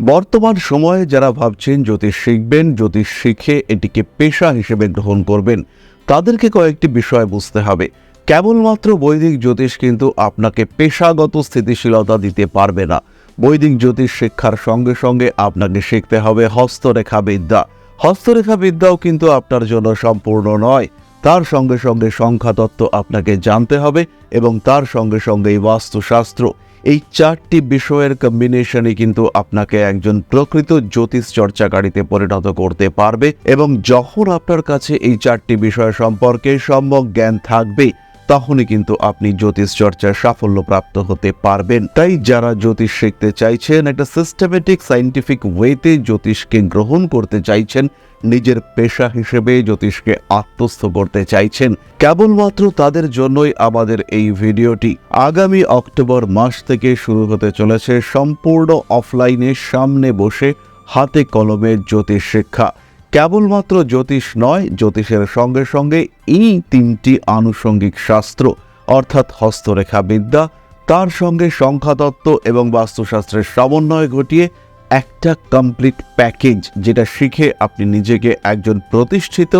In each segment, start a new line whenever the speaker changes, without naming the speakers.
বর্তমান সময়ে যারা ভাবছেন জ্যোতিষ শিখবেন, জ্যোতিষ শিখে এটিকে পেশা হিসেবে গ্রহণ করবেন, তাদেরকে কয়েকটি বিষয় বুঝতে হবে। কেবলমাত্র বৈদিক জ্যোতিষ কিন্তু আপনাকে পেশাগত স্থিতিশীলতা দিতে পারবে না। বৈদিক জ্যোতিষ শিক্ষার সঙ্গে সঙ্গে আপনাকে শিখতে হবে হস্তরেখা বিদ্যা হস্তরেখা বিদ্যাও কিন্তু আপনার জন্য সম্পূর্ণ নয়। তার সঙ্গে সঙ্গে সংখ্যাতত্ত্ব আপনাকে জানতে হবে এবং তার সঙ্গে সঙ্গে বাস্তুশাস্ত্র। এই চারটি বিষয়ের কম্বিনেশনই কিন্তু আপনাকে একজন প্রকৃত জ্যোতিষ চর্চাকারীতে পরিণত করতে পারবে এবং যখন আপনার কাছে এই চারটি বিষয় সম্পর্কে সম্যক জ্ঞান থাকবে তখনই কিন্তু আপনি জ্যোতিষ চর্চায় সাফল্য প্রাপ্ত হতে পারবেন। তাই যারা জ্যোতিষ শিখতে চাইছেন, একটা সিস্টেমেটিক সাইন্টিফিক ওয়েতে জ্যোতিষকে গ্রহণ করতে চাইছেন, নিজের পেশা হিসেবে জ্যোতিষকে আত্মস্থ করতে চাইছেন, কেবলমাত্র তাদের জন্যই আমাদের এই ভিডিওটি আগামী অক্টোবর মাস থেকে শুরু হতে চলেছে। সম্পূর্ণ অফলাইনে সামনে বসে হাতে কলমে জ্যোতিষ শিক্ষা। কেবলমাত্র জ্যোতিষ নয়, জ্যোতিষের সঙ্গে সঙ্গে এই তিনটি আনুষঙ্গিক শাস্ত্র, অর্থাৎ হস্তরেখা বিদ্যা তার সঙ্গে সংখ্যাতত্ত্ব এবং বাস্তুশাস্ত্রের সমন্বয় ঘটিয়ে একটা কমপ্লিট প্যাকেজ যেটা শিখে আপনি নিজেকে একজন প্রতিষ্ঠিত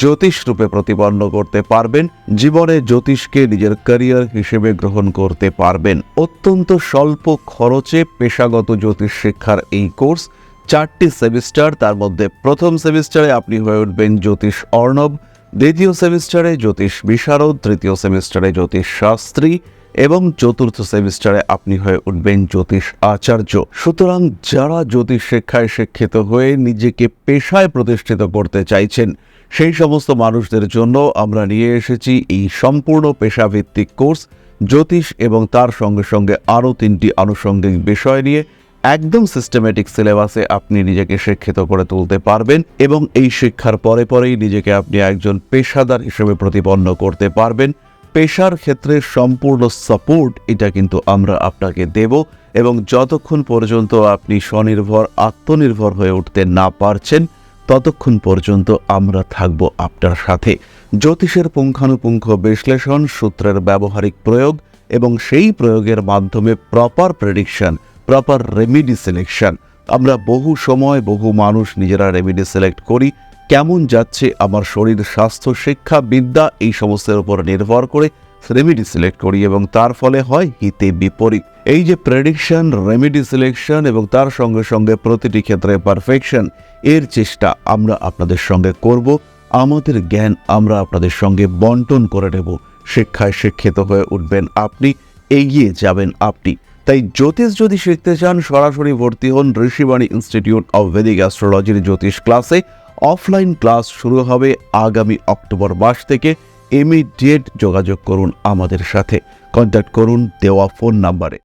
জ্যোতিষ রূপে প্রতিপন্ন করতে পারবেন, জীবনে জ্যোতিষকে নিজের ক্যারিয়ার হিসেবে গ্রহণ করতে পারবেন। অত্যন্ত স্বল্প খরচে পেশাগত জ্যোতিষ শিক্ষার এই কোর্স চারটি সেমিস্টার, তার মধ্যে প্রথম সেমিস্টারে আপনি হয়ে উঠবেন জ্যোতিষ অর্ণব, দ্বিতীয় সেমিস্টারে জ্যোতিষ বিশারদ, তৃতীয় সেমিস্টারে জ্যোতিষ শাস্ত্রী এবং চতুর্থ সেমিস্টারে আপনি হয়ে উঠবেন জ্যোতিষ আচার্য। সুতরাং যারা জ্যোতিষ শিক্ষায় শিক্ষিত হয়ে নিজেকে পেশায় প্রতিষ্ঠিত করতে চাইছেন, সেই সমস্ত মানুষদের জন্য আমরা নিয়ে এসেছি এই সম্পূর্ণ পেশাভিত্তিক কোর্স। জ্যোতিষ এবং তার সঙ্গে সঙ্গে আরও তিনটি আনুষঙ্গিক বিষয় নিয়ে একদম সিস্টেমেটিক সিলেবাসে আপনি নিজেকে শিক্ষিত করে তুলতে পারবেন এবং এই শিক্ষার পরে পরেই নিজেকে আপনি একজন পেশাদার হিসেবে প্রতিপন্ন করতে পারবেন। পেশার ক্ষেত্রে সম্পূর্ণ সাপোর্ট এটা কিন্তু আমরা আপনাকে দেব এবং যতক্ষণ পর্যন্ত আপনি স্বনির্ভর, আত্মনির্ভর হয়ে উঠতে না পারছেন, ততক্ষণ পর্যন্ত আমরা থাকব আপনার সাথে। জ্যোতিষের পুঙ্খানুপুঙ্খ বিশ্লেষণ, সূত্রের ব্যবহারিক প্রয়োগ এবং সেই প্রয়োগের মাধ্যমে proper prediction proper remedy selection আমরা বহু সময় বহু মানুষ নিজেরা রেমিডি সিলেক্ট করি, কেমন যাচ্ছে আমার শরীর স্বাস্থ্য, শিক্ষা, বিদ্যা, এই সমস্তের উপর নির্ভর করে রেমিডি সিলেক্ট করি এবং তার ফলে হয় হিতে বিপরীত। এই যে প্রেডিকশন রেমিডি সিলেকশন এবং তার সঙ্গে সঙ্গে প্রতিটি ক্ষেত্রে পারফেকশন এর চেষ্টা আমরা আপনাদের সঙ্গে করব। আমাদের জ্ঞান আমরা আপনাদের সঙ্গে বন্টন করে নেব। শিক্ষায় শিক্ষিত হয়ে উঠবেন আপনি, এগিয়ে যাবেন আপনি। তাই জ্যোতিষ যদি শিখতে চান, সরাসরি ভর্তি হন ঋষিবাণী ইনস্টিটিউট অব ভেদিক অ্যাস্ট্রোলজির জ্যোতিষ ক্লাসে। অফলাইন ক্লাস শুরু হবে আগামী অক্টোবর মাস থেকে। ইমিডিয়েট যোগাযোগ করুন আমাদের সাথে। কন্ট্যাক্ট করুন দেওয়া ফোন নাম্বারে।